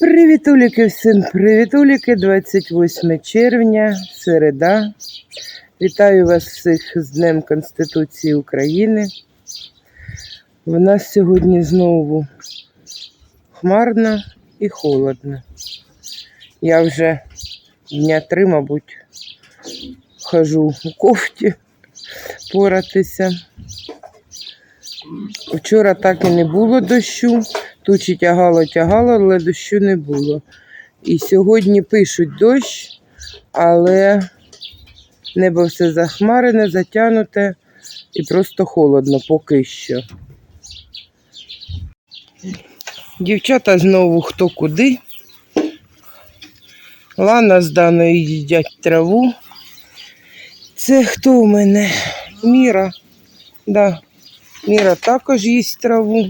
Привітуліки всім, привітуліки, 28 червня, середа. Вітаю вас всіх з Днем Конституції України. В нас сьогодні знову хмарно і холодно. Я вже дня три, мабуть, хожу у кофті поратися. Вчора так і не було дощу. Тучі тягало, тягало, але дощу не було. І сьогодні пишуть дощ, але небо все захмарене, затягнуте і просто холодно поки що. Дівчата знову хто куди. Лана з Даною їдять траву. Це хто у мене? Міра. Да. Міра також їсть траву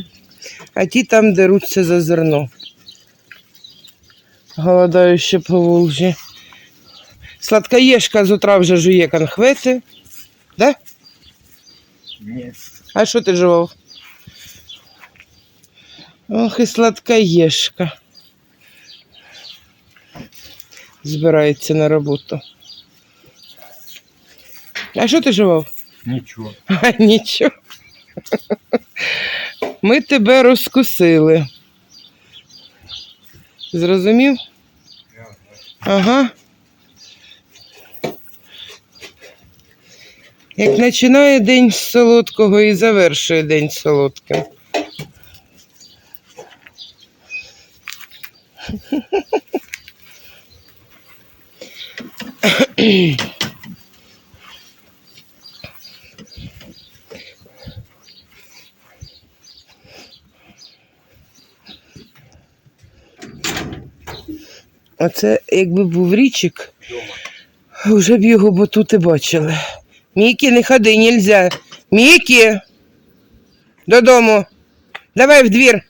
а ті там деруться за зерно. Голодаю ще по Волжі. Сладкоєшка з утра вже жує конхвети. Да? Ні. А що ти жував? Ох і сладкоєшка. Збирається на роботу. А що ти жував? Нічого. А, нічого. Ми тебе розкусили. Зрозумів? Ага. Як починає день з солодкого і завершує день солодким. А це якби був річик, вже б його батути бачили. Мікі, не ходи, нельзя. Мікі! Додому. Давай в двір.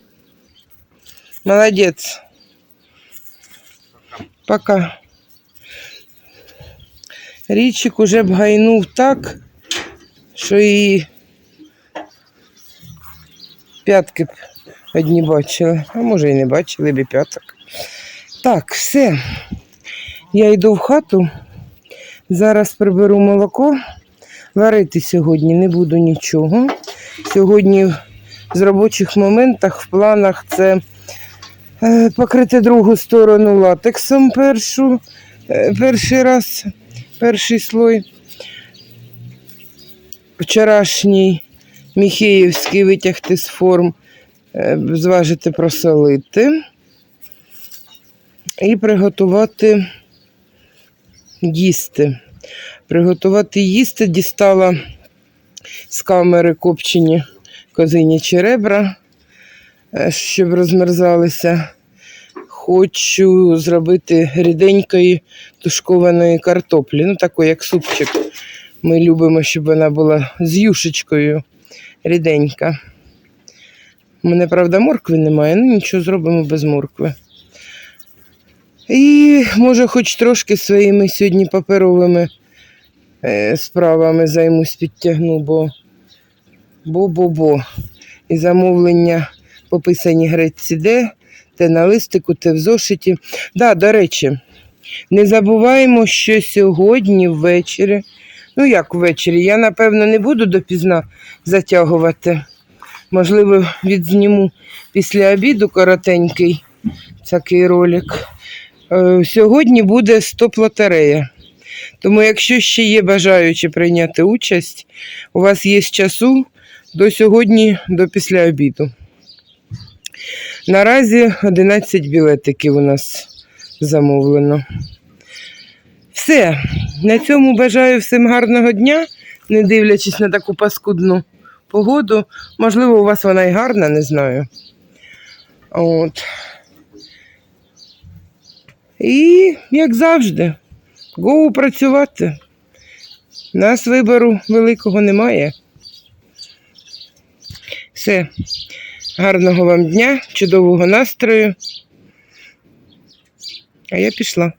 Молодець. Пока. Річик уже б гайнув так, що і п'ятки б одні бачили, а може і не бачили б і п'яток. Так, все. Я йду в хату. Зараз приберу молоко. Варити сьогодні не буду нічого. Сьогодні з робочих моментах в планах це е, покрити другу сторону латексом першу, е, перший раз, перший слой. Вчорашній Міхеївський витягти з форм, е, зважити просолити і приготувати їсти. Приготувати їсти дістала з камери копчені козинячі ребра, е, щоб розмерзалися. Хочу зробити ріденької тушкованої картоплі, ну такої, як супчик. Ми любимо, щоб вона була з юшечкою ріденька. У мене, правда, моркви немає, ну нічого зробимо без моркви. І може хоч трошки своїми сьогодні паперовими е, справами займусь підтягну, бо бо-бо-бо. І замовлення пописані греці де, те на листику, те в зошиті. Да, до речі, не забуваємо, що сьогодні ввечері, ну як ввечері, я напевно не буду допізна затягувати. Можливо, відзніму після обіду коротенький такий ролик. Е, Сьогодні буде стоп-лотерея. Тому, якщо ще є бажаючі прийняти участь, у вас є часу до сьогодні, до після обіду. Наразі 11 білетиків у нас замовлено. Все. На цьому бажаю всім гарного дня, не дивлячись на таку паскудну погоду. Можливо, у вас вона і гарна, не знаю. От. І, як завжди, гоу працювати. Нас вибору великого немає. Все. Гарного вам дня, чудового настрою. А я пішла.